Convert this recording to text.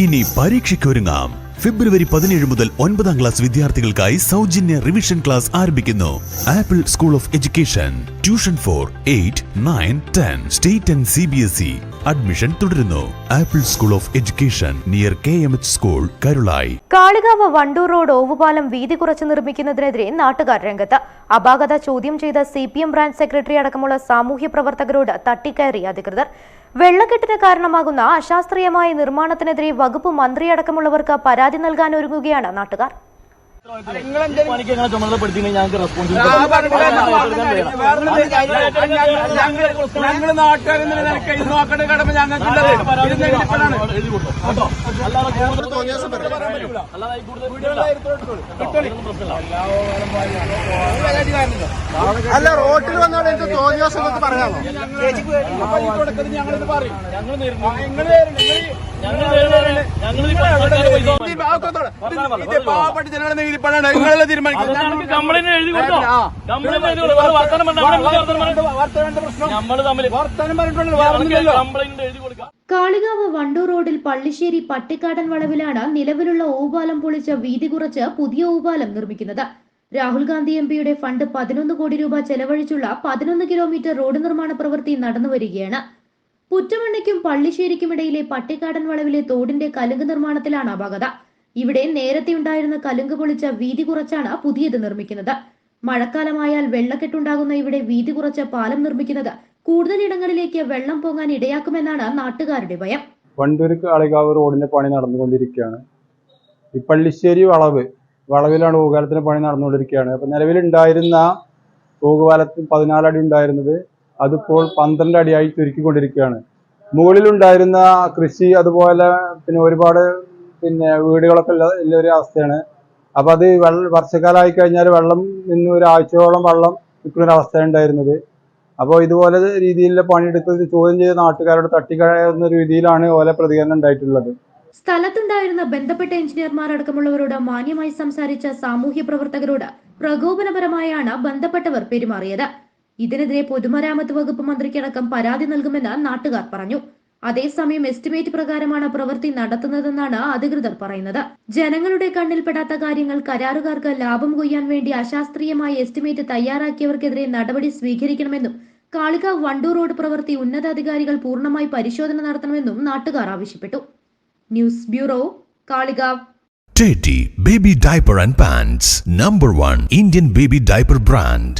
ഇനി പരീക്ഷയ്ക്കൊരുങ്ങാം. ഫെബ്രുവരി പതിനേഴ് മുതൽ ഒൻപതാം ക്ലാസ് വിദ്യാർത്ഥികൾക്കായി സൗജന്യ റിവിഷൻ ക്ലാസ് ആരംഭിക്കുന്നു. Apple school of education tuition four eight nine ten state and C B S E admission തുടരുന്നു. Apple school of education near K M H school Karulayi Kalikavu Vandoor road ഓവുപാലം വീതി കുറച്ച് നിർമ്മിക്കുന്നതിനെതിരെ നാട്ടുകാർ രംഗത്ത്. അപാകത ചോദ്യം ചെയ്ത C P M branch secretary അടക്കമുള്ള സാമൂഹ്യ പ്രവർത്തകരോട് തട്ടിക്കയറി അധികൃതർ. വെള്ളക്കെട്ടിന് കാരണമാകുന്ന അശാസ്ത്രീയമായ നിർമ്മാണത്തിനെതിരെ വകുപ്പ് മന്ത്രിയടക്കമുള്ളവർക്ക് പരാതി നൽകാൻ ഒരുങ്ങുകയാണ് നാട്ടുകാർ. കൂടുതൽ അല്ല റോട്ടിൽ വന്നാൽ എന്ത് തോന്നിയാസം എന്നൊക്കെ പറയാമോ? ഞങ്ങൾ ഞങ്ങൾ ഞങ്ങൾ പാവപ്പെട്ട ജനങ്ങളുടെ നികുതിപ്പണാണ് നിങ്ങളെ തീരുമാനിക്കുന്നത്? നമുക്ക് കംപ്ലൈന്റ് എഴുതി കൊടുത്തോ? കംപ്ലൈന്റ് എഴുതി കൊടുത്തോ? വേറെ വർത്തമാനം പറഞ്ഞാ അവിടെ എന്ത് വർത്തമാനം പറഞ്ഞാ? വർത്തമാനത്തിന്റെ പ്രശ്നം. നമ്മൾ തമ്മിൽ വർത്തമാനം പറഞ്ഞിട്ടുണ്ടല്ലോ കംപ്ലൈന്റ് എഴുതി കൊടുക്കാം. കാളികാവ് വണ്ടൂർ റോഡിൽ പള്ളിശ്ശേരി പട്ടിക്കാടൻ വളവിലാണ് നിലവിലുള്ള ഊപാലം പൊളിച്ച് വീതി കുറച്ച് പുതിയ ഊപാലം നിർമ്മിക്കുന്നത്. രാഹുൽ ഗാന്ധി എം പിയുടെ ഫണ്ട് പതിനൊന്ന് കോടി രൂപ ചെലവഴിച്ചുള്ള പതിനൊന്ന് കിലോമീറ്റർ റോഡ് നിർമ്മാണ പ്രവൃത്തി നടന്നുവരികയാണ് പുറ്റമണ്ണയ്ക്കും പള്ളിശ്ശേരിക്കുമിടയിലെ പട്ടിക്കാടൻ വളവിലെ തോടിന്റെ കലുങ്ക് നിർമ്മാണത്തിലാണ് അപകട ഇവിടെ നേരത്തെ ഉണ്ടായിരുന്ന കലുങ്ക് പൊളിച്ച വീതി കുറച്ചാണ് പുതിയത് നിർമ്മിക്കുന്നത്. മഴക്കാലമായാൽ വെള്ളക്കെട്ടുണ്ടാകുന്ന ഇവിടെ വീതി കുറച്ച പാലം നിർമ്മിക്കുന്നത് കൂടുതൽ ഇടങ്ങളിലേക്ക് വെള്ളം പോകാൻ ഇടയാക്കുമെന്നാണ് നാട്ടുകാരുടെ ഭയം. വണ്ടൂർ കാളികാവ് റോഡിന്റെ പണി നടന്നുകൊണ്ടിരിക്കുകയാണ്. ഈ പള്ളിശ്ശേരി വളവ് വളവിലാണ് ഭൂകാലത്തിന്റെ പണി നടന്നുകൊണ്ടിരിക്കുകയാണ്. അപ്പൊ നിലവിലുണ്ടായിരുന്ന ഊകുപാലത്തിൽ പതിനാലടി ഉണ്ടായിരുന്നത് അതിപ്പോൾ പന്ത്രണ്ട് അടിയായി ചുരുക്കിക്കൊണ്ടിരിക്കുകയാണ്. മുകളിലുണ്ടായിരുന്ന കൃഷി അതുപോലെ പിന്നെ ഒരുപാട് പിന്നെ വീടുകളൊക്കെ ഉള്ള ഉള്ള ഒരു അവസ്ഥയാണ്. അപ്പൊ അത് വെള്ള വർഷക്കാലമായി കഴിഞ്ഞാൽ വെള്ളം നിന്ന് ഒരാഴ്ചയോളം വെള്ളം നിൽക്കുന്ന ഒരു അവസ്ഥയാണ് ഉണ്ടായിരുന്നത്. അപ്പോൾ ഇതുപോലെ രീതിയിലുള്ള പണിയെടുത്ത് ചോദ്യം ചെയ്ത നാട്ടുകാരോട് തട്ടിക്കളയുന്ന രീതിയിലാണ് ഓലെ പ്രതികരണം ഉണ്ടായിട്ടുള്ളത്. സ്ഥലത്തുണ്ടായിരുന്ന ബന്ധപ്പെട്ട എഞ്ചിനീയർമാർ അടക്കമുള്ളവരോട് മാന്യമായി സംസാരിച്ച സാമൂഹ്യ പ്രവർത്തകരോട് പ്രകോപനപരമായാണ് ബന്ധപ്പെട്ടവർ പെരുമാറിയത്. ഇതിനെതിരെ പൊതുമരാമത്ത് വകുപ്പ് മന്ത്രിക്കടക്കം പരാതി നൽകുമെന്ന് നാട്ടുകാർ പറഞ്ഞു. അതേസമയം എസ്റ്റിമേറ്റ് പ്രകാരമാണ് പ്രവൃത്തി നടത്തുന്നതെന്നാണ് അധികൃതർ പറയുന്നത്. ജനങ്ങളുടെ കണ്ണിൽപ്പെടാത്ത കാര്യങ്ങൾ കരാറുകാർക്ക് ലാഭം കൊയ്യാൻ വേണ്ടി അശാസ്ത്രീയമായ എസ്റ്റിമേറ്റ് തയ്യാറാക്കിയവർക്കെതിരെ നടപടി സ്വീകരിക്കണമെന്നും കാളിക വണ്ടൂർ റോഡ് പ്രവൃത്തി ഉന്നതാധികാരികൾ പൂർണമായി പരിശോധന നടത്തണമെന്നും നാട്ടുകാർ ആവശ്യപ്പെട്ടു. News bureau Kalikavu Teddy Baby Diaper and Pants Number 1 Indian Baby Diaper Brand.